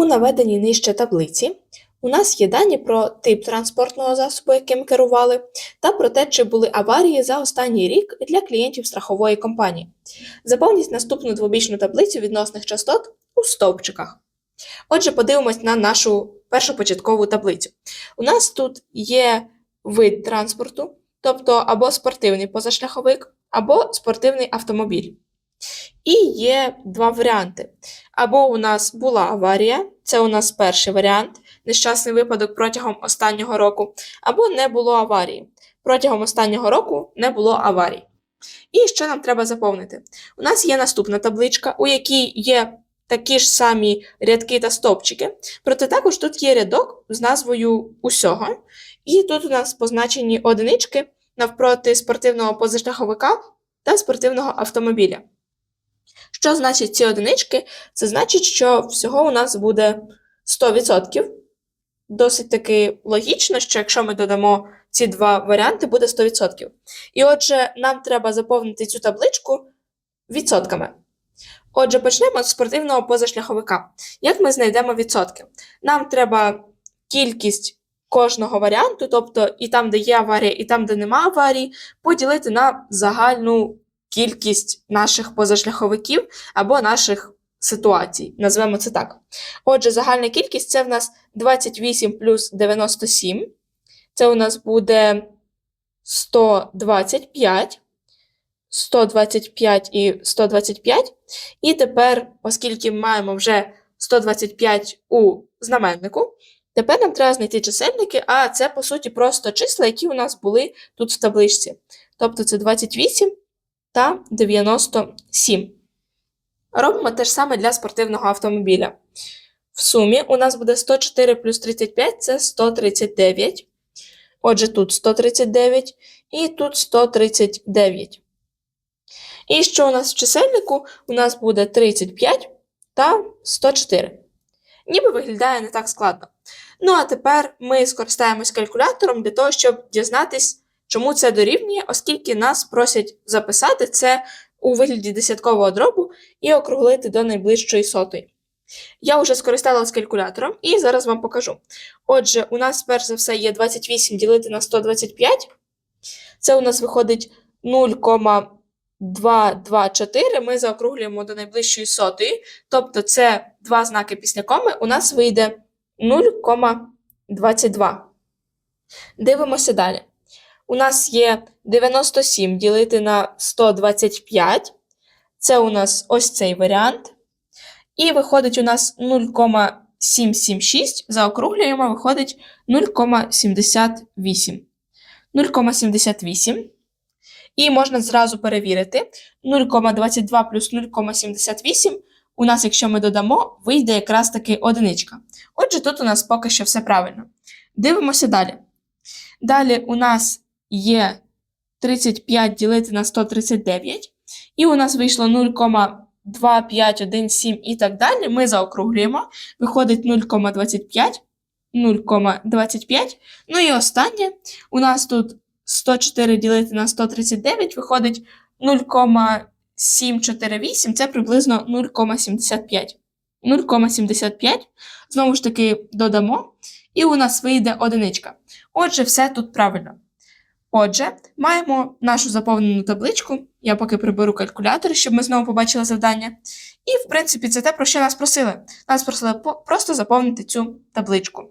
У наведеній нижче таблиці у нас є дані про тип транспортного засобу, яким керували, та про те, чи були аварії за останній рік для клієнтів страхової компанії. Заповніть наступну двобічну таблицю відносних частот у стовпчиках. Отже, подивимось на нашу першу початкову таблицю. У нас тут є вид транспорту, тобто або спортивний позашляховик, або спортивний автомобіль. І є два варіанти. Або у нас була аварія, це у нас перший варіант, нещасний випадок протягом останнього року, або не було аварії. Протягом останнього року не було аварій. І що нам треба заповнити? У нас є наступна табличка, у якій є такі ж самі рядки та стовпчики, проте також тут є рядок з назвою усього. І тут у нас позначені одинички навпроти спортивного позашляховика та спортивного автомобіля. Що значить ці одинички? Це значить, що всього у нас буде 100%. Досить таки логічно, що якщо ми додамо ці два варіанти, буде 100%. І отже, нам треба заповнити цю табличку відсотками. Отже, почнемо з спортивного позашляховика. Як ми знайдемо відсотки? Нам треба кількість кожного варіанту, тобто і там, де є аварія, і там, де нема аварії, поділити на загальну кількість наших позашляховиків або наших ситуацій. Назвемо це так. Отже, загальна кількість це в нас 28 плюс 97. Це у нас буде 125. 125 і 125. І тепер, оскільки маємо вже 125 у знаменнику, тепер нам треба знайти чисельники, а це, по суті, просто числа, які у нас були тут в табличці. Тобто це 28 та 97. Робимо те ж саме для спортивного автомобіля. В сумі у нас буде 104 плюс 35 це 139. Отже, тут 139 і тут 139. І що у нас в чисельнику? У нас буде 35 та 104. Ніби виглядає не так складно. Ну, а тепер ми скористаємось калькулятором для того, щоб дізнатись, чому це дорівнює, оскільки нас просять записати це у вигляді десяткового дробу і округлити до найближчої сотої. Я вже скористалась калькулятором і зараз вам покажу. Отже, у нас перш за все є 28 ділити на 125. Це у нас виходить 0,224. Ми заокруглюємо до найближчої сотої. Тобто це два знаки після коми, у нас вийде 0,22. Дивимося далі. У нас є 97 ділити на 125. Це у нас ось цей варіант. І виходить у нас 0,776. Заокруглюємо, виходить 0,78. 0,78. І можна зразу перевірити. 0,22 плюс 0,78. У нас, якщо ми додамо, вийде якраз таки одиничка. Отже, тут у нас поки що все правильно. Дивимося далі. Далі у нас є 35 ділити на 139. І у нас вийшло 0,2517 і так далі. Ми заокруглюємо. Виходить 0,25. 0,25. Ну і останнє. У нас тут 104 ділити на 139 виходить 0,748, це приблизно 0,75. 0,75. Знову ж таки додамо. І у нас вийде одиничка. Отже, все тут правильно. Отже, маємо нашу заповнену табличку. Я поки приберу калькулятор, щоб ми знову побачили завдання. І, в принципі, це те, про що нас просили. Нас просили просто заповнити цю табличку.